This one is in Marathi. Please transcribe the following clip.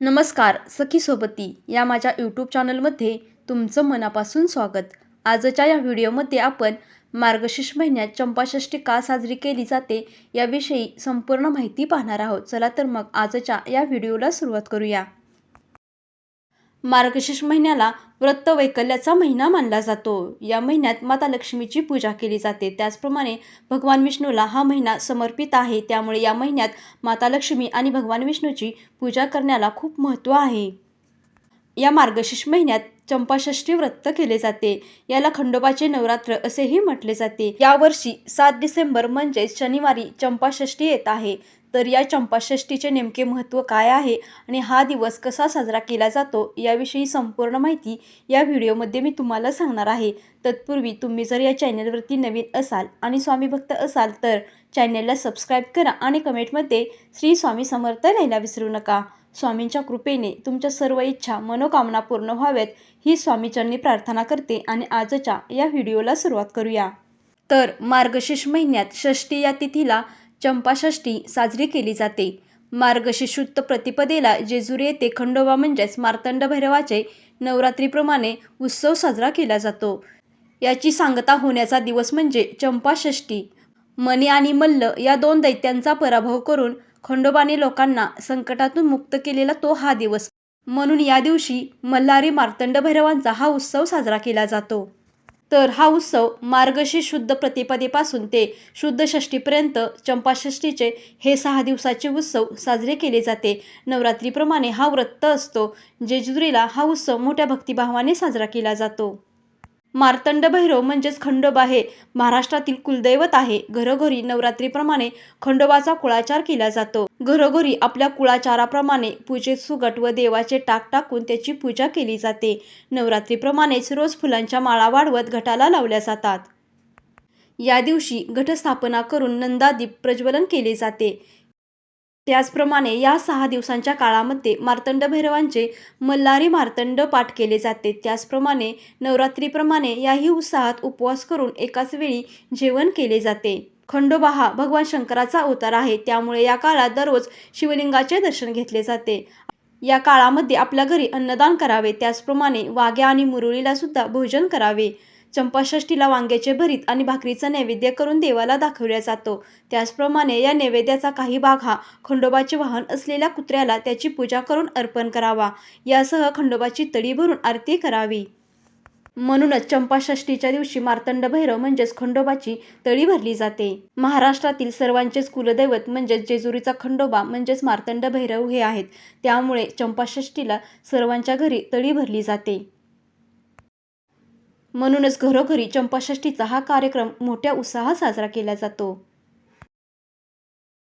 नमस्कार सखी सोबती. या माझ्या यूट्यूब चॅनलमध्ये तुमचं मनापासून स्वागत. आजच्या या व्हिडिओमध्ये आपण मार्गशीर्ष महिन्यात चंपाषष्ठी का साजरी केली जाते याविषयी संपूर्ण माहिती पाहणार आहोत. चला तर मग आजच्या या व्हिडिओला सुरुवात करूया. मार्गशीर्ष महिन्याला व्रत वैकल्याचा महिना मानला जातो. या महिन्यात माता लक्ष्मीची पूजा केली जाते. त्याचप्रमाणे भगवान विष्णूला हा महिना समर्पित आहे. त्यामुळे या महिन्यात माता लक्ष्मी आणि भगवान विष्णूची पूजा करण्याला खूप महत्त्व आहे. या मार्गशीर्ष महिन्यात चंपाषष्ठी व्रत केले जाते. याला खंडोबाचे नवरात्र असेही म्हटले जाते. यावर्षी सात डिसेंबर म्हणजेच शनिवारी चंपाषष्ठी येत आहे. तर या चंपाषष्टीचे नेमके महत्त्व काय आहे आणि हा दिवस कसा साजरा केला जातो याविषयी संपूर्ण माहिती या व्हिडिओमध्ये मी तुम्हाला सांगणार आहे. तत्पूर्वी तुम्ही जर या चॅनलवरती नवीन असाल आणि स्वामी भक्त असाल तर चॅनलला सबस्क्राईब करा आणि कमेंटमध्ये श्री स्वामी समर्थ लिहायला विसरू नका. स्वामींच्या कृपेने तुमच्या सर्व इच्छा मनोकामना पूर्ण व्हाव्यात ही स्वामीचरणी प्रार्थना करते आणि आजच्या या व्हिडिओला सुरुवात करूया. तर मार्गशीर्ष महिन्यात षष्ठी या तिथीला चंपाषष्ठी साजरी केली जाते. मार्गशीर्षुत्त प्रतिपदेला जेजुरी येथे खंडोबा म्हणजेच मार्तंड भैरवाचे नवरात्रीप्रमाणे उत्सव साजरा केला जातो. याची सांगता होण्याचा दिवस म्हणजे चंपाषष्ठी. मणी आणि मल्ल या दोन दैत्यांचा पराभव करून खंडोबाने लोकांना संकटातून मुक्त केलेला तो हा दिवस. म्हणून या दिवशी मल्हारी मार्तंड भैरवांचा हा उत्सव साजरा केला जातो. तर हा उत्सव मार्गशीर्ष शुद्ध प्रतिपदेपासून ते शुद्ध षष्टीपर्यंत चंपाषष्ठीचे हे सहा दिवसाचे उत्सव साजरे केले जाते. नवरात्रीप्रमाणे हा व्रत असतो. जेजुरीला हा उत्सव मोठ्या भक्तिभावाने साजरा केला जातो. मार्तंड भैरव म्हणजेच खंडोबा हे महाराष्ट्रातील कुलदैवत आहे. घरोघरी नवरात्रीप्रमाणे खंडोबाचा कुळाचार केला जातो. घरोघरी आपल्या कुळाचाराप्रमाणे पूजेत सुगट व देवाचे टाक टाकून त्याची पूजा केली जाते. नवरात्रीप्रमाणेच रोज फुलांच्या माळा वाढवत घटाला लावल्या जातात. या दिवशी घटस्थापना करून नंदादीप प्रज्वलन केले जाते. त्याचप्रमाणे या सहा दिवसांच्या काळामध्ये मार्तंड भैरवांचे मल्हारी मार्तंड पाठ केले जाते. त्याचप्रमाणे नवरात्रीप्रमाणे याही उत्साहात उपवास करून एकाच वेळी जेवण केले जाते. खंडोबा हा भगवान शंकराचा अवतार आहे. त्यामुळे या काळात दररोज शिवलिंगाचे दर्शन घेतले जाते. या काळामध्ये आपल्या घरी अन्नदान करावे. त्याचप्रमाणे वाघ्या आणि मुरुळीला सुद्धा भोजन करावे. चंपाषष्ठीला वांग्याचे भरीत आणि भाकरीचा नैवेद्य करून देवाला दाखवला जातो. त्याचप्रमाणे या नैवेद्याचा काही भाग हा खंडोबाचे वाहन असलेल्या कुत्र्याला त्याची पूजा करून अर्पण करावा. यासह खंडोबाची तळी भरून आरती करावी. म्हणूनच चंपाषष्ठीच्या दिवशी मार्तंड भैरव म्हणजेच खंडोबाची तळी भरली जाते. महाराष्ट्रातील सर्वांचेच कुलदैवत म्हणजेच जेजुरीचा खंडोबा म्हणजेच मार्तंड भैरव हे आहेत. त्यामुळे चंपाषष्ठीला सर्वांच्या घरी तळी भरली जाते. म्हणूनच घरोघरी चंपाषष्ठीचा हा कार्यक्रम मोठ्या उत्साहात साजरा केला जातो.